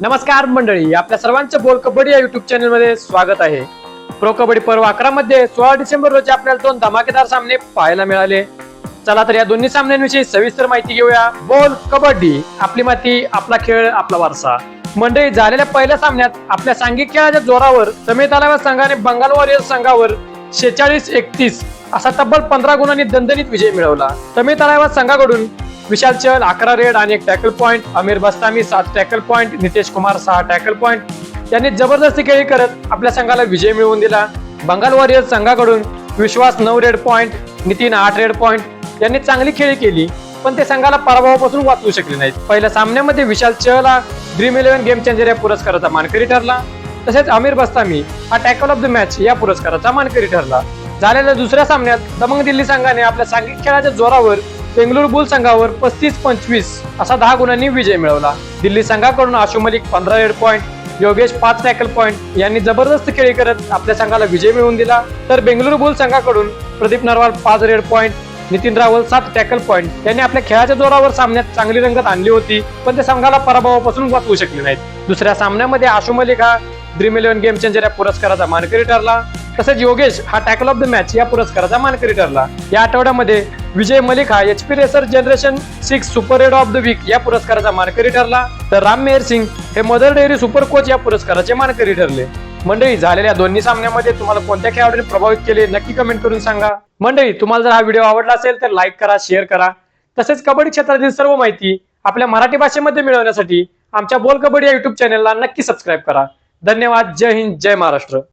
नमस्कार मंडळी आपल्या सर्वांचं बोल कबड्डी या युट्यूब चॅनलमध्ये स्वागत आहे. प्रो कबड्डी पर्व अकरा मध्ये सोळा डिसेंबर रोजी आपल्याला दोन धमाकेदार सामने पाहायला मिळाले. चला तर या दोन्ही सामन्यांविषयी सविस्तर माहिती घेऊया. बोल कबड्डी आपली माती आपला खेळ आपला वारसा. मंडळी झालेल्या पहिल्या सामन्यात आपल्या सांघिक खेळाच्या जोरावर समेत आल्यावर संघाने बंगाल वॉरियर्स संघावर शेचाळीस एकतीस असा तब्बल पंधरा गुणांनी दणदणीत विजय मिळवला. समेत आल्यावर संघाकडून विशाल चहल अकरा रेड आणि एक टॅकल पॉइंट. अमीर बस्तामी सात टॅकल पॉइंट. नितेश कुमार सहा टॅकल पॉइंट. यांनी जबरदस्ती खेळी करत आपल्या संघाला विजय मिळवून दिला. बंगाल वॉरियर्स संघाकडून विश्वास नऊ रेड पॉइंट नितीन आठ रेड पॉइंट. यांनी चांगली खेळी केली पण ते संघाला पराभवापासून वाचवू शकले नाहीत. पहिल्या सामन्यामध्ये विशाल चहला हा ड्रीम इलेव्हन गेम चेंजर या पुरस्काराचा मानकरी ठरला. तसेच अमीर बस्तामी हा टॅकल ऑफ द मॅच या पुरस्काराचा मानकरी ठरला. झालेल्या दुसऱ्या सामन्यात दमंग दिल्ली संघाने आपल्या सांघिक खेळाच्या जोरावर बेंगळुरू बुल संघावर पस्तीस पंचवीस असा दहा गुणांनी विजय मिळवला. दिल्ली संघाकडून आशु मलिक पंधरा रेड पॉइंट योगेश पाच टॅकल पॉइंट यांनी जबरदस्त खेळी करत आपल्या संघाला विजय मिळवून दिला. तर बेंगळुरू बुल संघाकडून प्रदीप नरवाल पाच रेड पॉइंट नितीन रावल सात टॅकल पॉइंट यांनी आपल्या खेळाच्या जोरावर सामन्यात चांगली रंगत आणली होती पण ते संघाला पराभवापासून वाचवू शकले नाहीत. दुसऱ्या सामन्यामध्ये आशु मलिक हा ड्रीम इलेव्हन गेम चेंजर या पुरस्काराचा मानकरी ठरला. तसेच योगेश हा टॅकल ऑफ द मॅच या पुरस्काराचा मानकरी ठरला. या आठवड्यामध्ये विजय मलिक हा H P racer generation six super raid of the week या पुरस्काराचा मानकरी ठरला. तर राम मेहर सिंग हे मदर डेअरी सुपर कोच या पुरस्काराचे मानकरी ठरले. मंडळी झालेल्या दोन्ही सामन्यामध्ये तुम्हाला कोणत्या खेळाडूने प्रभावित केले नक्की कमेंट करून सांगा. मंडळी तुम्हाला जर हा व्हिडिओ आवडला असेल तर लाईक करा शेअर करा. तसेच कबड्डी क्षेत्रातील सर्व माहिती आपल्या मराठी भाषेमध्ये मिळवण्यासाठी आमच्या बोल कबड्डी या युट्यूब चॅनलला नक्की सबस्क्राईब करा. धन्यवाद. जय हिंद. जय महाराष्ट्र.